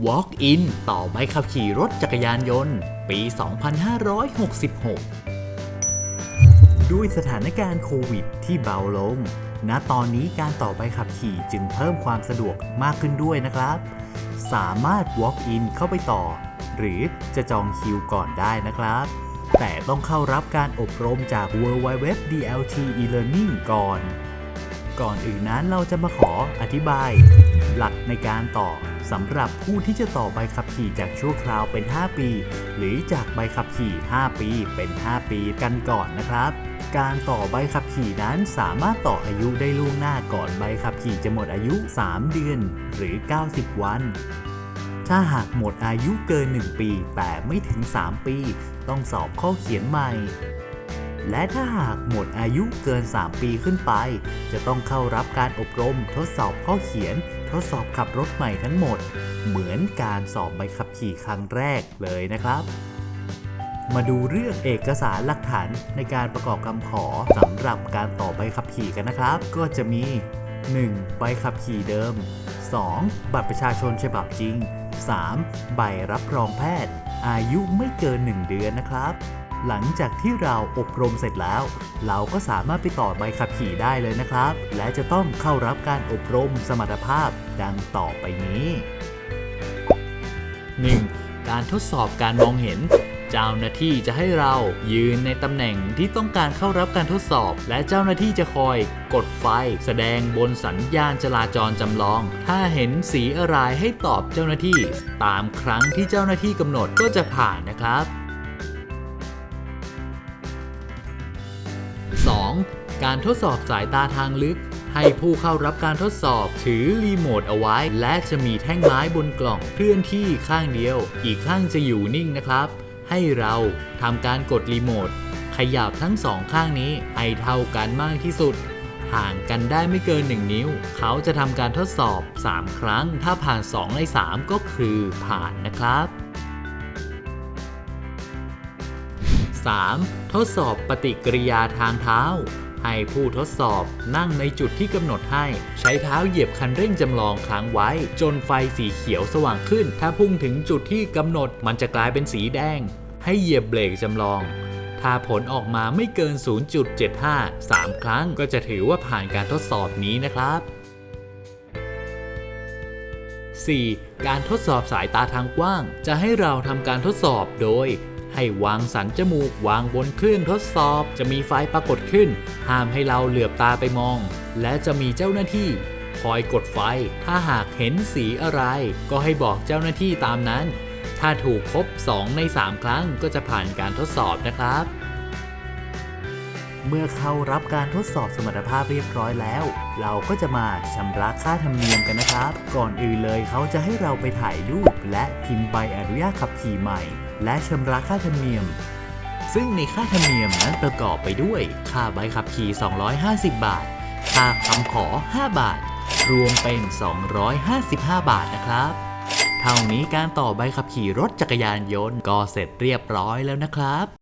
Walk in ต่อใบขับขี่รถจักรยานยนต์ ปี 2566 ด้วยสถานการณ์โควิดที่เบาลง ณ ตอนนี้การต่อใบขับขี่จึงเพิ่มความสะดวกมากขึ้นด้วยนะครับ สามารถ walk in เข้าไปต่อ หรือจะจองคิวก่อนได้นะครับ แต่ต้องเข้ารับการอบรมจาก w w w DLT e-learning ก่อน ก่อนอื่นนั้นเราจะมาขออธิบาย หลักในการต่อสำหรับผู้ที่จะต่อใบขับขี่จากชั่วคราวเป็น 5 ปี หรือจากใบขับขี่ 5 ปีเป็น 5 ปีกันก่อนนะครับ การต่อใบขับขี่นั้นสามารถต่ออายุได้ล่วงหน้าก่อนใบขับขี่จะหมดอายุ 3 เดือนหรือ 90 วันถ้าหากหมดอายุเกิน 1 ปี แต่ไม่ถึง 3 ปี ต้องสอบข้อเขียนใหม่ และถ้าหากหมดอายุเกิน 3 ปีขึ้นไป จะต้องเข้ารับการอบรมทดสอบข้อเขียน ทดสอบขับรถใหม่ทั้งหมด เหมือนการสอบใบขับขี่ครั้งแรกเลยนะครับมาดูเรื่องเอกสารหลักฐานในการประกอบคำขอสำหรับการต่อใบขับขี่กันนะครับ ก็จะมี 1. ใบขับขี่เดิม 2. บัตรประชาชนฉบับจริง 3. ใบรับรองแพทย์ อายุไม่เกิน 1 เดือนนะครับ หลังจากที่เราอบรมเสร็จแล้ว เราก็สามารถไปต่อใบขับขี่ได้เลยนะครับ และจะต้องเข้ารับการอบรมสมรรถภาพดังต่อไปนี้ 1. การทดสอบการมองเห็น เจ้าหน้าที่จะให้เรายืนในตำแหน่งที่ต้องการเข้ารับการทดสอบ และเจ้าหน้าที่จะคอยกดไฟ แสดงบนสัญญาณจราจรจำลอง ถ้าเห็นสีอะไรให้ตอบเจ้าหน้าที่ ตามครั้งที่เจ้าหน้าที่กำหนดก็จะผ่านนะครับ 2. การทดสอบสายตาทางลึก ให้ผู้เข้ารับการทดสอบถือรีโมทเอาไว้ และจะมีแท่งไม้บนกล่องเคลื่อนที่ข้างเดียว อีกข้างจะอยู่นิ่งนะครับ ให้เราทำการกดรีโมทขยับทั้งสองข้างนี้ให้เท่ากันมากที่สุด ห่างกันได้ไม่เกิน 1 นิ้ว เขาจะทำการทดสอบ 3 ครั้ง ถ้าผ่าน 2 ใน 3 ก็คือผ่านนะครับ 3. ทดสอบปฏิกิริยาทางเท้า ให้ผู้ทดสอบนั่งในจุดที่กำหนดให้ ใช้เท้าเหยียบคันเร่งจำลองค้างไว้ จนไฟสีเขียวสว่างขึ้น ถ้าพุ่งถึงจุดที่กำหนดมันจะกลายเป็นสีแดง ให้เหยียบเบรกจำลอง ถ้าผลออกมาไม่เกิน 0.75 3 ครั้งก็จะถือว่าผ่านการทดสอบนี้นะครับ 4. การทดสอบสายตาทางกว้าง จะให้เราทำการทดสอบโดย ให้วางสันจมูกวางบนเครื่องทดสอบ จะมีไฟปรากฏขึ้น ห้ามให้เราเหลือบตาไปมอง และจะมีเจ้าหน้าที่ คอยกดไฟ ถ้าหากเห็นสีอะไร ก็ให้บอกเจ้าหน้าที่ตามนั้น ถ้าถูกครบ 2 ใน 3 ครั้งก็จะผ่านการทดสอบนะครับ เมื่อเข้ารับการทดสอบสมรรถภาพเรียบร้อยแล้ว เราก็จะมาชำระค่าธรรมเนียมกันนะครับ ก่อนอื่นเลยเขาจะให้เราไปถ่ายรูปและพิมพ์ใบอนุญาตขับขี่ใหม่ และชำระค่าธรรมเนียม ซึ่งในค่าธรรมเนียมนั้นประกอบไปด้วย ค่าใบขับขี่ 250 บาท ค่าคำขอ 5 บาท รวมเป็น 255 บาทนะครับ เท่านี้การต่อใบขับขี่รถจักรยานยนต์ก็เสร็จเรียบร้อยแล้วนะครับ